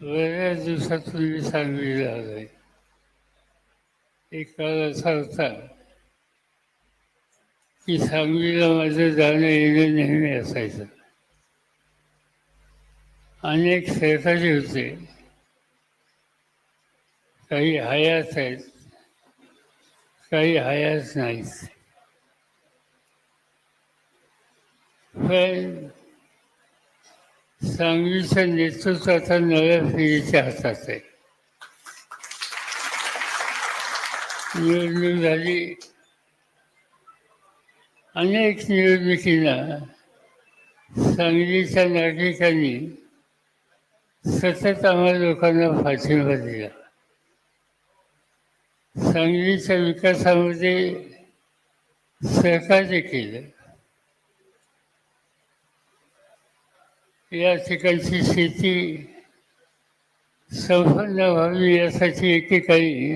बऱ्याच मी सांगलीला आलोय. एक काळ असा होता की सांगलीला माझं जाणं येणं नेहमी असायचं. अनेक सहकारी होते. काही हयात आहेत काही हयात नाहीत. पण सांगलीच्या नेतृत्वाचा नव्या पिढीच्या हातात आहे. निवडणूक झाली. अनेक निवडणुकींना सांगलीच्या नागरिकांनी सतत आम्हा लोकांना पाठिंबा दिला. सांगलीच्या विकासामध्ये सहकार्य केलं. या ठिकाणची शेती संपन्न व्हावी यासाठी एकेकाळी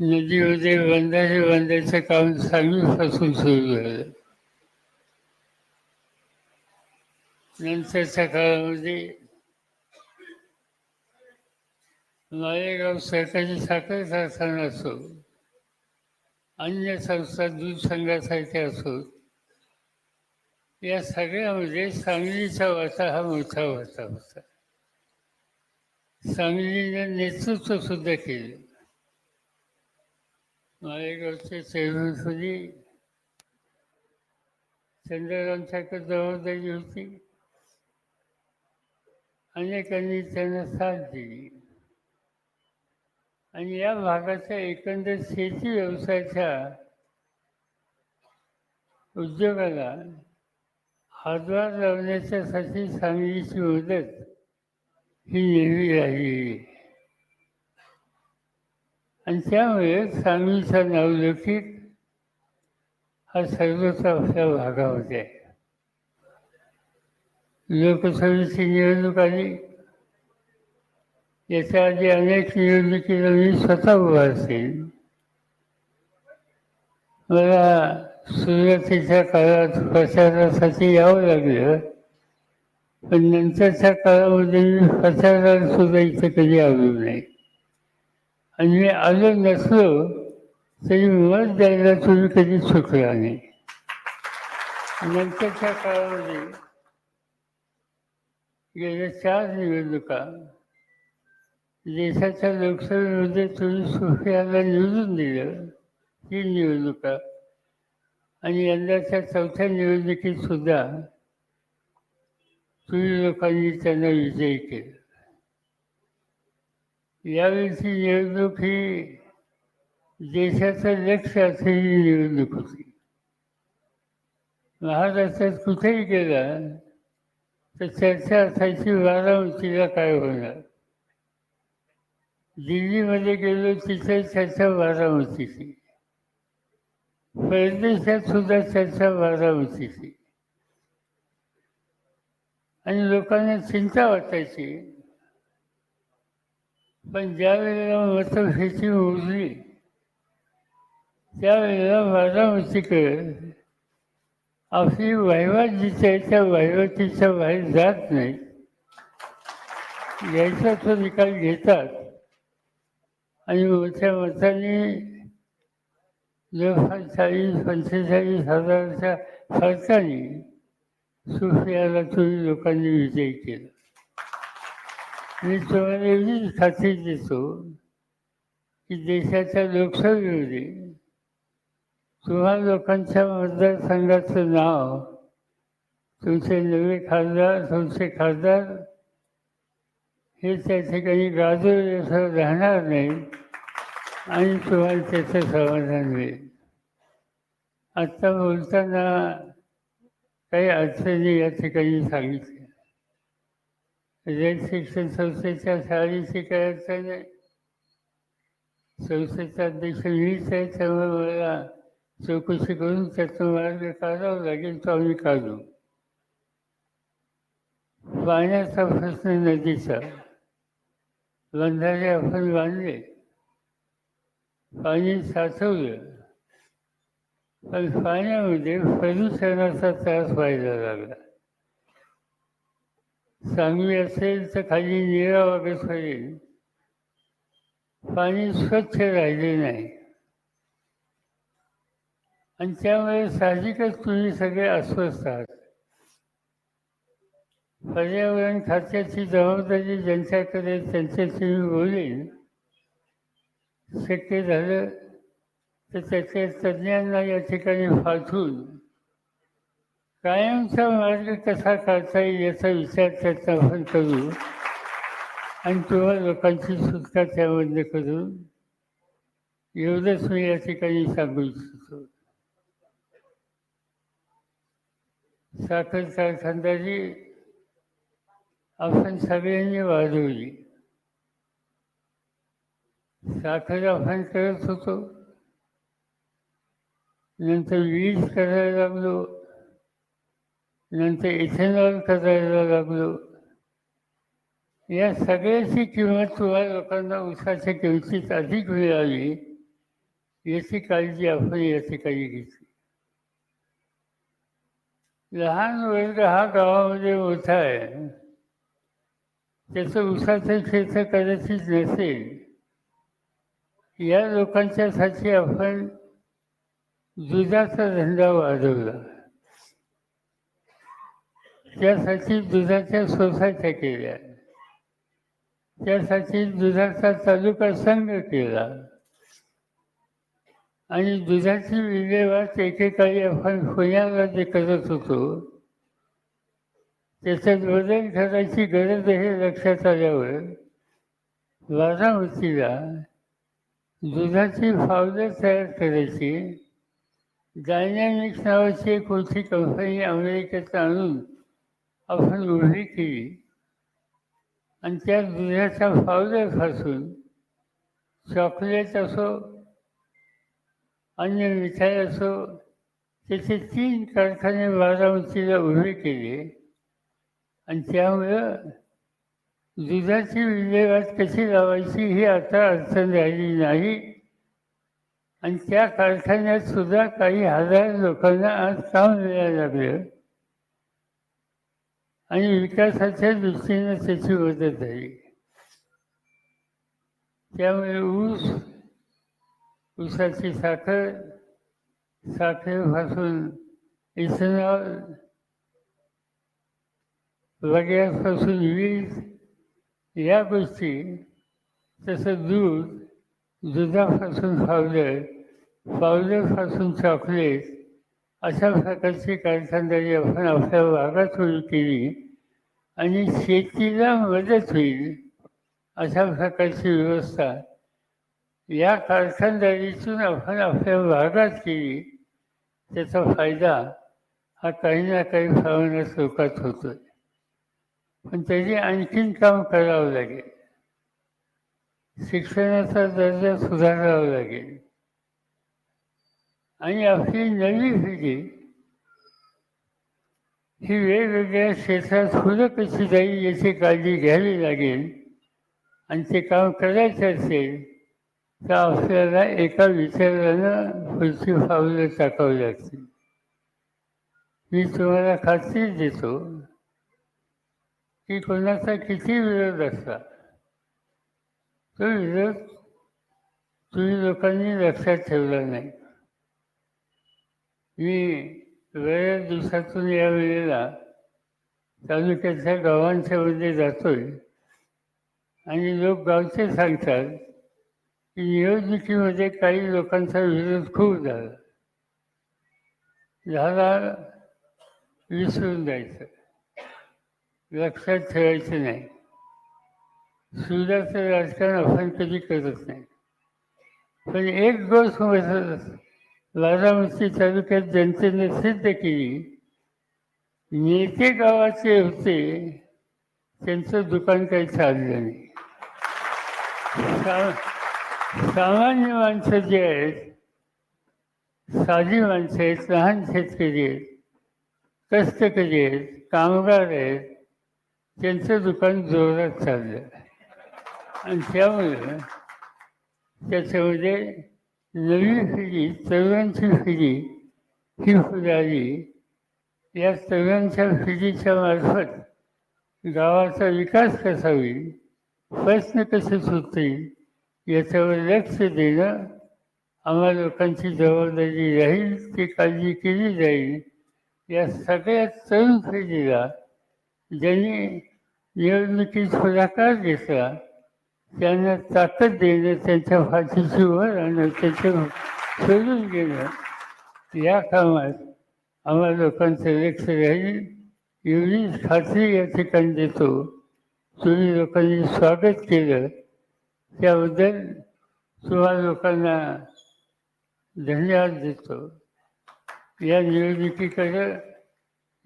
नदीमध्ये बंधारे बांधायचं काम सांगलीपासून सुरू झालं. नंतरच्या काळामध्ये मालेगाव सहकारी साखर कारखाना असो अन्य संस्था दूध संघासारख्या असोत या सगळ्यामध्ये म्हणजे सांगलीचा वाटा हा मोठा वाटा होता. सांगलीने नेतृत्व सुद्धा केलं. मालेगावचे चेअरमनपदी चंद्रकांताकडे जबाबदारी होती. अनेकांनी त्यांना साथ दिली. आणि या भागाच्या एकंदर शेती व्यवसायाच्या उद्योगाला हातभार लावण्याच्यासाठी सांगलीची मदत ही नेहमी राहिलेली आणि त्यामुळे सांगलीचा नावलौकिक हा सर्वत्र आपल्या भागामध्ये आहे. लोकसभेची निवडणूक आली. याच्या आधी अनेक निवडणुकीला मी स्वतः उभा असेल मला सुरुवातीच्या काळात प्रचारासाठी यावं लागलं. पण नंतरच्या काळामध्ये मी प्रचाराला सुद्धा इथे कधी आलो नाही. आणि मी आलो नसलो तरी मत द्यायला तुम्ही कधी चुकला नाही. नंतरच्या काळामध्ये गेल्या चार निवडणुका देशाच्या लोकसभेमध्ये तुम्ही सुफियाला निवडून दिलं. ही निवडणुका. आणि यंदाच्या चौथ्या निवडणुकीत सुद्धा तुम्ही लोकांनी त्यांना विजयी केलं. यावेळीची निवडणूक ही देशाचं लक्ष असलेली निवडणूक होती. महाराष्ट्रात कुठेही गेला तर चर्चा असायची बारामतीला काय होणार? दिल्लीमध्ये गेलो तिथे चर्चा बारामतीची. परदेशात सुद्धा चर्चा बारामतीची आणि लोकांना चिंता वाटायची. पण ज्या वेळेला मतभेटी उरली त्यावेळेला वारामतीकर आपली वहिवाट जिथे आहे त्या वहिवाटीच्या बाहेर जात नाही. यायचा तो निकाल घेतात. आणि मोठ्या मताने जवळपास चाळीस पंचेचाळीस हजाराच्या फरकाने सुफियाला तुम्ही लोकांनी विजयी केला. मी तुम्हाला एवढीच खात्री देतो की देशाच्या लोकसभेमध्ये तुम्हा लोकांच्या मतदारसंघाचं नाव तुमचे नवे खासदार तुमचे खासदार हे त्या ठिकाणी गाजवल्याचं राहणार नाही. आणि तुम्हाला त्याचं समाधान मिळेल आत्ता बोलताना काही अडचणी या ठिकाणी सांगितल्या. रेड शिक्षण संस्थेच्या शाळेची काय अडचण आहे संस्थेचा अध्यक्ष मीच आहे त्यामुळे मला चौकशी करून त्यातून मार्ग काढावा लागेल तो आम्ही काढू. पाण्याचा प्रश्न नदीचा. बंधारे आपण बांधले. पाणी साचवलं पण पाण्यामध्ये प्रदूषणाचा त्रास व्हायला लागला. चांगली असेल तर खाली नीरा होईल पाणी स्वच्छ राहिले नाही. आणि त्यामुळे साहजिकच तुम्ही सगळे अस्वस्थ आहात. पर्यावरण खात्याची जबाबदारी ज्यांच्याकडे त्यांच्याशी मी बोलेन. शक्य झालं तर त्याच्या तज्ज्ञांना या ठिकाणी पाठवून कायमचा मार्ग कसा काढता येईल याचा विचार त्याचा आपण करू. आणि तुम्हा लोकांची सुटका त्यामध्ये करून एवढंच मी या ठिकाणी सांगू इच्छितो. साखर कारखानदारी आपण सगळ्यांनी वाढवली. साखर आपण करत होतो. नंतर वीज करायला लागलो. नंतर इथेनॉल करायला लागलो. या सगळ्याची किंमत तुम्हा लोकांना उसाच्या किमतीत अधिक मिळाली याची काळजी आपण या ठिकाणी घेतली. लहान वर्ग हा गावामध्ये मोठा आहे. त्याचं उसाचं क्षेत्र कदाचित नसेल. या लोकांच्यासाठी आपण दुधाचा धंदा वाढवला. त्यासाठी दुधाच्या सोसायट्या केल्या. त्यासाठी दुधाचा तालुका संघ केला. आणि दुधाची विल्हेवाट एकेकाळी आपण पुण्याला जे करत होतो. त्याच्यात बदल करायची गरज हे लक्षात आल्यावर बारामतीला दुधाची पावडर तयार करायची. डायनॅमिक्स नावाची एक मोठी कंपनी अमेरिकेत आणून आपण उभी केली? आणि त्या दुधाच्या पावडरपासून चॉकलेट असो अन्य मिठाई असो त्याचे तीन कारखाने बारामतीला उभे केले. आणि त्यामुळं दुधाची विल्हेवाट कशी लावायची ही आता अडचण राहिली नाही. आणि त्या कारखान्यात सुद्धा काही हजार लोकांना आज काम मिळायला लागलं. आणि विकासाच्या दृष्टीने त्याची मदत झाली. त्यामुळे ऊस ऊसाची साखर साखरेपासून इथेनॉल वगैरेपासून वीज या गोष्टी तसं दूध दुधापासून पावडर पावडरपासून चॉकलेट अशा प्रकारची कारखानदारी आपण आपल्या भागात सुरू केली आणि शेतीला मदत होईल अशा प्रकारची व्यवस्था या कारखानदारीतून आपण आपल्या भागात केली. त्याचा फायदा हा काही ना काही प्रमाणात लोकात होतोय. पण त्याची आणखीन काम करावं लागेल. शिक्षणाचा दर्जा सुधारावा लागेल. आणि आपली नवी पिढी ही वेगवेगळ्या क्षेत्रात पुढं कशी जाईल याची काळजी घ्यावी लागेल आणि ते काम करायचं असेल तर आपल्याला एका विचारानं पुढची पावलं टाकावी लागतील. मी तुम्हाला खात्री देतो की कोणाचा किती विरोध असला तो विरोध तुम्ही लोकांनी लक्षात ठेवला नाही. मी वेळेस दिवसातून या वेळेला तालुक्याच्या गावांच्या मध्ये जातोय आणि लोक गावचे सांगतात की निवडणुकीमध्ये काही लोकांचा विरोध खूप झाला. झाला विसरून जायचं. लक्षात ठेवायचं नाही. सुधाचं राजकारण आपण कधी करत नाही. पण एक गोष्ट बारामती तालुक्यात जनतेने सिद्ध केली नेते गावाचे होते त्यांचं दुकान काही चाललं नाही. सा सामान्य माणसं जे आहेत साधी माणसं आहेत लहान शेतकरी आहेत कष्टकरी आहेत कामगार आहेत त्यांचं दुकान जोरात चाललं आणि त्यामुळे त्याच्यामध्ये नवी पिढी तरुणांची पिढी ही फुलाली या तरुणांच्या पिढीच्या मार्फत गावाचा विकास कसा होईल प्रश्न कसे सुटतील याच्यावर लक्ष देणं आम्हा लोकांची जबाबदारी राहील ती काळजी केली जाईल या सगळ्या तरुण पिढीला ज्यांनी निवडणुकीत पुढाकार घेतला त्यांना ताकद देणं त्यांच्या भाषेची वर आणणं त्यांच्या सोडून घेणं. या कामात आम्हा लोकांचं लक्ष राहील. एवढीच खात्री या ठिकाणी देतो. तुम्ही लोकांनी स्वागत केलं. त्याबद्दल तुम्हा लोकांना धन्यवाद देतो. या निवडणुकीकडं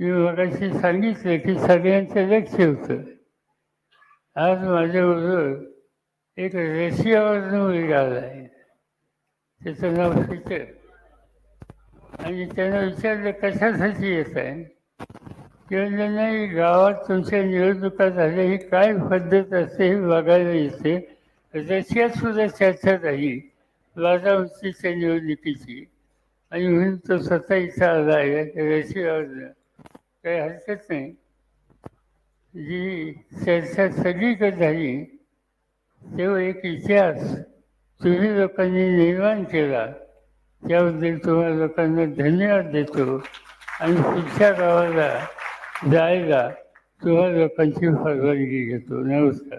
मी मगाशी सांगितलं की सगळ्यांचं लक्ष होतं. आज माझ्याबरोबर एक रशियावरनं मुलगा आला आहे. त्याचं नाव फिचर आणि त्यानं विचारलं कशासाठी येत आहे? ते नाही गावात तुमच्या निवडणुका झाल्या ही काय पद्धत असते हे बघायला येते. रशियात सुद्धा चर्चा झाली राजावंशीच्या निवडणुकीची. आणि म्हणून तो स्वतः इथं आला आहे रशियावरनं. काही हरकत नाही. जी चर्चा सगळीकडे झाली तेव्हा एक इतिहास तुम्ही लोकांनी निर्माण केला. त्याबद्दल तुम्हा लोकांना धन्यवाद देतो आणि पुढच्या गावाला जायला तुम्हा लोकांची परवानगी घेतो. नमस्कार.